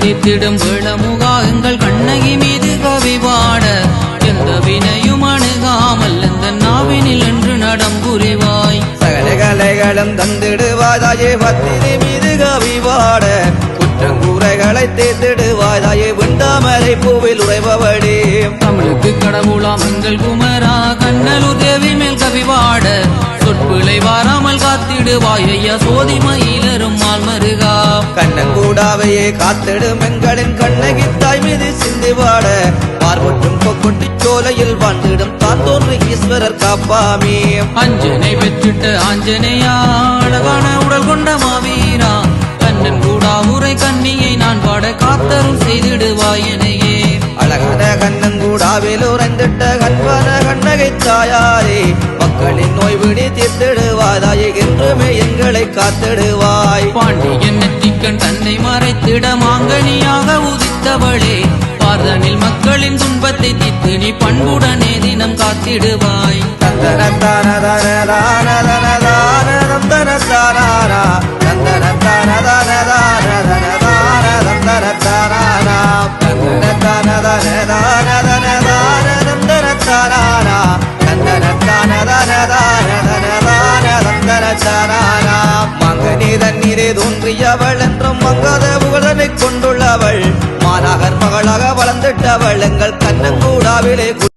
தீர்த்திடும் வேளமுகா எங்கள் கண்ணகி மீது கவி பாட எந்த வினையும் அணுகாமல் எந்த நாவினில் என்று நடம் புரிவாய். சகல கலைகளும் தந்திடுவாதாயே பத்தினி மீது கவி பாட குற்றங்குறைகளை தேர்ந்திடுவாதாயே விண்டாமரை பூவில் உறைபவடே. தமிழுக்கு கடவுளாம் எங்கள் குமரா கண்ணலூர் தேவி மேல் கவி பாட. சொற்பிழை வாராமல் காத்திடுவாய் ஐயா சோதி மயிலரும் மால்மருகா கண்ணங்கூடாவையே காத்திடும் எங்களின் கண்ணகி தாய் மீது சிந்தி பாட பார்வட்டும் கொக்குட்டி சோலையில் வாழ்ந்திடும் தான் தோன்றி ஈஸ்வரர் காப்பாமே. அஞ்சனை பெற்றிட்ட ஆஞ்சனையா அழகான உடல் கொண்ட மாவீரா. கண்ணன் கூடா உரை கண்ணியை நான் பாட காத்தரும் செய்திடுவாய் கண்பான கண்ணகை தாயாரே மக்களின் நோய் விடி தீர்த்திடுவாதாயே என்றுமே எங்களை காத்திடுவாய். பாண்டியன் நெற்றிக்கண் தன்னை மறைத்திட மாங்கனியாக உதித்தவளே பார்தனில் மக்களின் துன்பத்தை தீர்த்து நீ பண்புடனே தினம் காத்திடுவாய். தந்தனத்தானதானதானதந்தனத்தானானா தோன்றியவள் என்றும் மங்காத புகழனை கொண்டுள்ளவள். மாநகர் மகளாக வளர்ந்திட்டவள். எங்கள் கண்ணங்கூடாவிலே